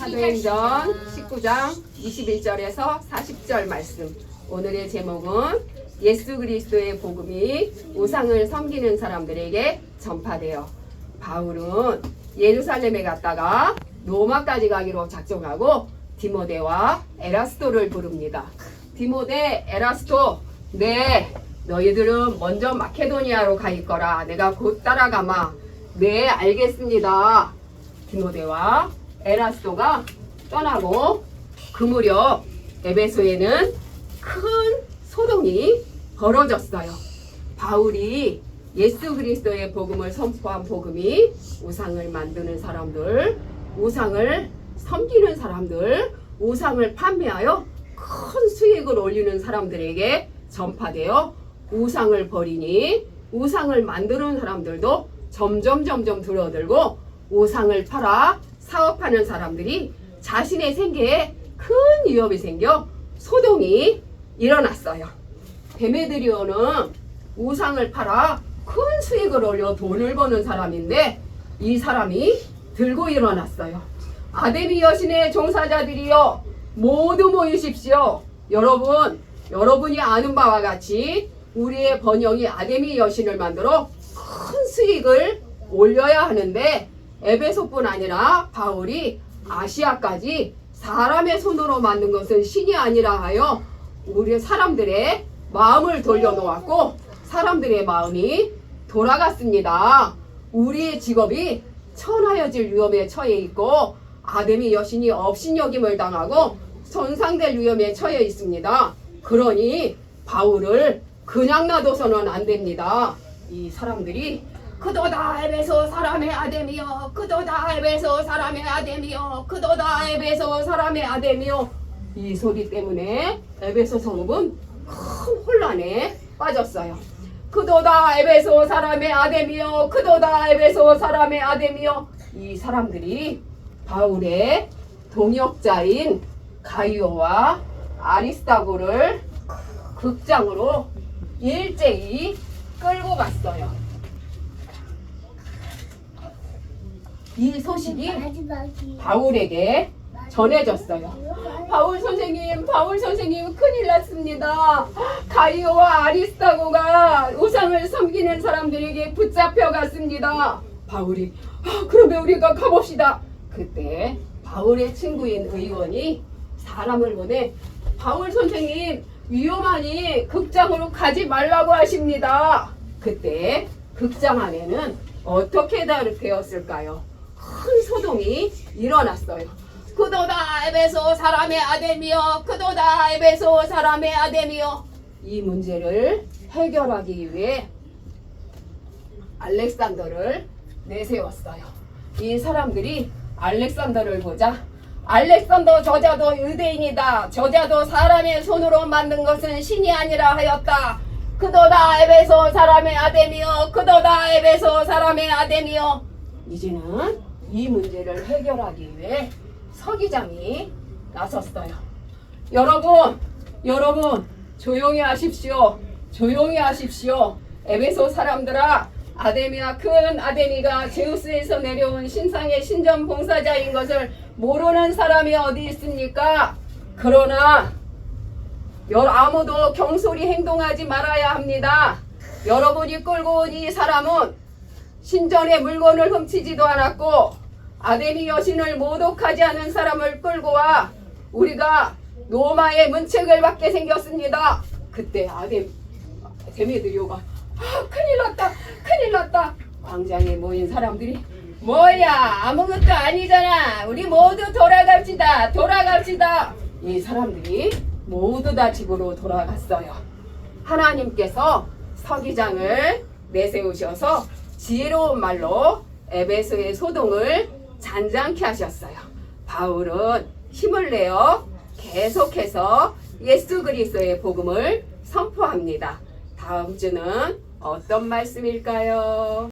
사도행전 19장 21절에서 40절 말씀. 오늘의 제목은 예수 그리스도의 복음이 우상을 섬기는 사람들에게 전파되어 바울은 예루살렘에 갔다가 로마까지 가기로 작정하고 디모데와 에라스토를 부릅니다. 디모데, 에라스토, 네, 너희들은 먼저 마케도니아로 가 있거라. 내가 곧 따라가마. 네, 알겠습니다. 디모데와 에라스도가 떠나고 그 무렵 에베소에는 큰 소동이 벌어졌어요. 바울이 예수 그리스도의 복음을 선포한 복음이 우상을 만드는 사람들, 우상을 섬기는 사람들, 우상을 판매하여 큰 수익을 올리는 사람들에게 전파되어 우상을 버리니 우상을 만드는 사람들도 점점 점점 줄어들고 우상을 팔아 사업하는 사람들이 자신의 생계에 큰 위협이 생겨 소동이 일어났어요. 데메드리오는 우상을 팔아 큰 수익을 올려 돈을 버는 사람인데 이 사람이 들고 일어났어요. 아데미 여신의 종사자들이여 모두 모이십시오. 여러분, 여러분이 아는 바와 같이 우리의 번영이 아데미 여신을 만들어 큰 수익을 올려야 하는데 에베소뿐 아니라 바울이 아시아까지 사람의 손으로 만든 것은 신이 아니라 하여 우리 사람들의 마음을 돌려놓았고 사람들의 마음이 돌아갔습니다. 우리의 직업이 천하여질 위험에 처해 있고 아데미 여신이 업신여김을 당하고 손상될 위험에 처해 있습니다. 그러니 바울을 그냥 놔둬서는 안 됩니다. 이 사람들이 그도다 에베소 사람의 아데미여 그도다 에베소 사람의 아데미여 그도다 에베소 사람의 아데미여 이 소리 때문에 에베소 성읍은 큰 혼란에 빠졌어요. 그도다 에베소 사람의 아데미여 그도다 에베소 사람의 아데미여 이 사람들이 바울의 동역자인 가이오와 아리스타고를 극장으로 일제히 끌고 갔어요. 이 소식이 바울에게 전해졌어요. 바울 선생님, 바울 선생님 큰일 났습니다. 가이오와 아리스타고가 우상을 섬기는 사람들에게 붙잡혀 갔습니다. 바울이 아, 그러면 우리가 가봅시다. 그때 바울의 친구인 의원이 사람을 보내 바울 선생님 위험하니 극장으로 가지 말라고 하십니다. 그때 극장 안에는 어떻게 되었을까요? 큰 소동이 일어났어요. 그도다 에베소 사람의 아데미여 그도다 에베소 사람의 아데미여 이 문제를 해결하기 위해 알렉산더를 내세웠어요. 이 사람들이 알렉산더를 보자 알렉산더 저자도 유대인이다. 저자도 사람의 손으로 만든 것은 신이 아니라 하였다. 그도다 에베소 사람의 아데미여 그도다 에베소 사람의 아데미여 이제는 이 문제를 해결하기 위해 서기장이 나섰어요. 여러분, 여러분, 조용히 하십시오. 조용히 하십시오. 에베소 사람들아, 아데미와 큰 아데미가 제우스에서 내려온 신상의 신전 봉사자인 것을 모르는 사람이 어디 있습니까? 그러나 여- 아무도 경솔히 행동하지 말아야 합니다. 여러분이 끌고 온 이 사람은 신전의 물건을 훔치지도 않았고 아데미 여신을 모독하지 않은 사람을 끌고 와 우리가 로마의 문책을 받게 생겼습니다. 그때 아데 데메드리오가 아, 큰일 났다 큰일 났다 광장에 모인 사람들이 뭐야 아무것도 아니잖아 우리 모두 돌아갑시다 돌아갑시다 이 사람들이 모두 다 집으로 돌아갔어요. 하나님께서 서기장을 내세우셔서 지혜로운 말로 에베소의 소동을 잔잔케 하셨어요. 바울은 힘을 내어 계속해서 예수 그리스도의 복음을 선포합니다. 다음 주는 어떤 말씀일까요?